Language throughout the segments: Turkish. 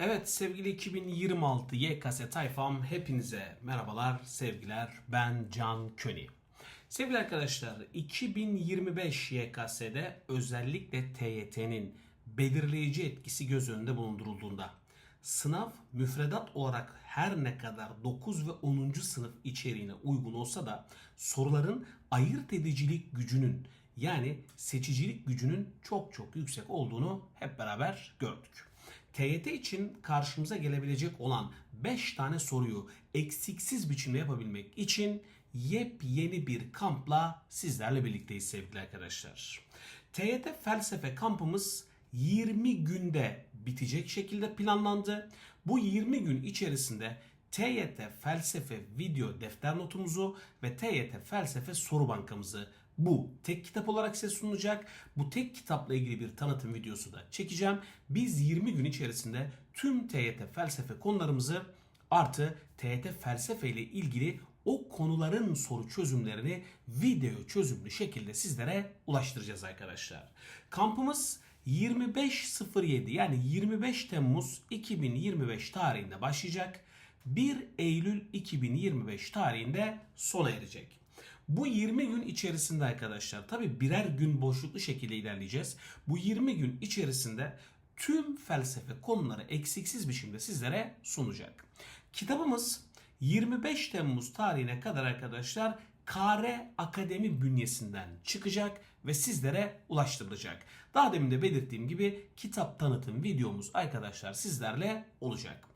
Evet sevgili 2026 YKS tayfam hepinize merhabalar, sevgiler. Ben Can Köni. Sevgili arkadaşlar 2025 YKS'de özellikle TYT'nin belirleyici etkisi göz önünde bulundurulduğunda sınav müfredat olarak her ne kadar 9 ve 10. sınıf içeriğine uygun olsa da soruların ayırt edicilik gücünün yani seçicilik gücünün çok çok yüksek olduğunu hep beraber gördük. TYT için karşımıza gelebilecek olan 5 tane soruyu eksiksiz biçimde yapabilmek için yepyeni bir kampla sizlerle birlikteyiz sevgili arkadaşlar. TYT felsefe kampımız 20 günde bitecek şekilde planlandı. Bu 20 gün içerisinde TYT felsefe video defter notumuzu ve TYT felsefe soru bankamızı bu tek kitap olarak size sunulacak. Bu tek kitapla ilgili bir tanıtım videosu da çekeceğim. Biz 20 gün içerisinde tüm TYT felsefe konularımızı artı TYT felsefe ile ilgili o konuların soru çözümlerini video çözümlü şekilde sizlere ulaştıracağız arkadaşlar. Kampımız 25.07 yani 25 Temmuz 2025 tarihinde başlayacak. 1 Eylül 2025 tarihinde sona erecek. Bu 20 gün içerisinde arkadaşlar tabi birer gün boşluklu şekilde ilerleyeceğiz. Bu 20 gün içerisinde tüm felsefe konuları eksiksiz biçimde sizlere sunacak. Kitabımız 25 Temmuz tarihine kadar arkadaşlar Kare Akademi bünyesinden çıkacak ve sizlere ulaştırılacak. Daha demin de belirttiğim gibi kitap tanıtım videomuz arkadaşlar sizlerle olacak.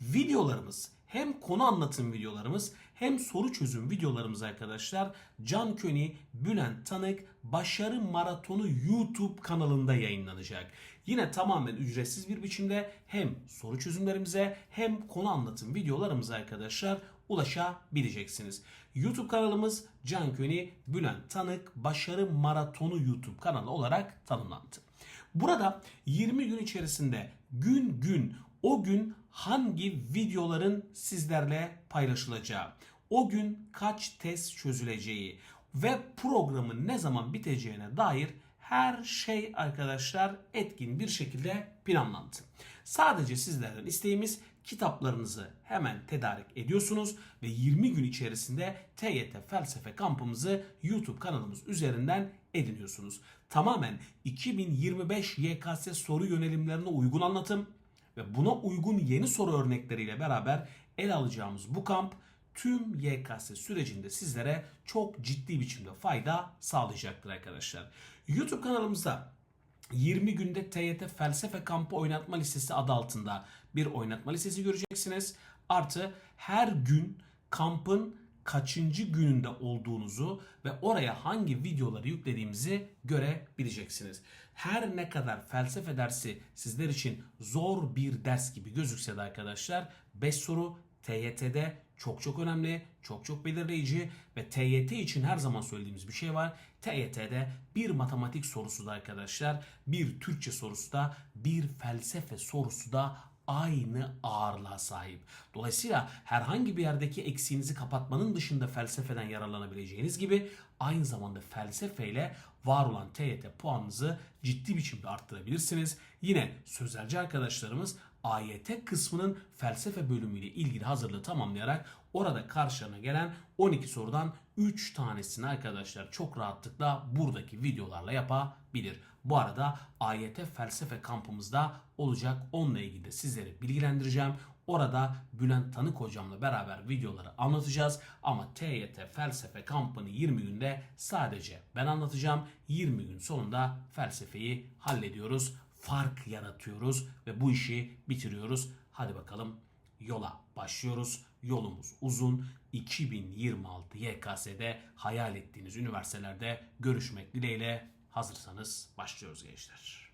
Videolarımız hem konu anlatım videolarımız hem soru çözüm videolarımız arkadaşlar Can Köni, Bülent Tanık Başarı Maratonu YouTube kanalında yayınlanacak. Yine tamamen ücretsiz bir biçimde hem soru çözümlerimize hem konu anlatım videolarımıza arkadaşlar ulaşabileceksiniz. YouTube kanalımız Can Köni, Bülent Tanık Başarı Maratonu YouTube kanalı olarak tanımlandı. Burada 20 gün içerisinde gün gün o gün hangi videoların sizlerle paylaşılacağı, o gün kaç test çözüleceği ve programın ne zaman biteceğine dair her şey arkadaşlar etkin bir şekilde planlandı. Sadece sizlerden isteğimiz kitaplarınızı hemen tedarik ediyorsunuz ve 20 gün içerisinde TYT felsefe kampımızı YouTube kanalımız üzerinden ediniyorsunuz. Tamamen 2025 YKS soru yönelimlerine uygun anlatım ve buna uygun yeni soru örnekleriyle beraber ele alacağımız bu kamp tüm YKS sürecinde sizlere çok ciddi biçimde fayda sağlayacaktır arkadaşlar. YouTube kanalımızda 20 günde TYT felsefe kampı oynatma listesi adı altında bir oynatma listesi göreceksiniz. Artı her gün kampın kaçıncı gününde olduğunuzu ve oraya hangi videoları yüklediğimizi görebileceksiniz. Her ne kadar felsefe dersi sizler için zor bir ders gibi gözükse de arkadaşlar 5 soru TYT'de çok çok önemli, çok çok belirleyici ve TYT için her zaman söylediğimiz bir şey var. TYT'de bir matematik sorusu da arkadaşlar, bir Türkçe sorusu da, bir felsefe sorusu da aynı ağırlığa sahip. Dolayısıyla herhangi bir yerdeki eksiğinizi kapatmanın dışında felsefeden yararlanabileceğiniz gibi aynı zamanda felsefeyle var olan TYT puanınızı ciddi biçimde arttırabilirsiniz. Yine sözelci arkadaşlarımız AYT kısmının felsefe bölümüyle ilgili hazırlığı tamamlayarak orada karşılarına gelen 12 sorudan 3 tanesini arkadaşlar çok rahatlıkla buradaki videolarla yapabilir. Bu arada AYT felsefe kampımızda olacak. Onunla ilgili de sizleri bilgilendireceğim. Orada Bülent Tanık hocamla beraber videoları anlatacağız. Ama TYT felsefe kampını 20 günde sadece ben anlatacağım. 20 gün sonunda felsefeyi hallediyoruz. Fark yaratıyoruz ve bu işi bitiriyoruz. Hadi bakalım yola başlıyoruz. Yolumuz uzun. 2026 YKS'de hayal ettiğiniz üniversitelerde görüşmek dileğiyle hazırsanız başlıyoruz gençler.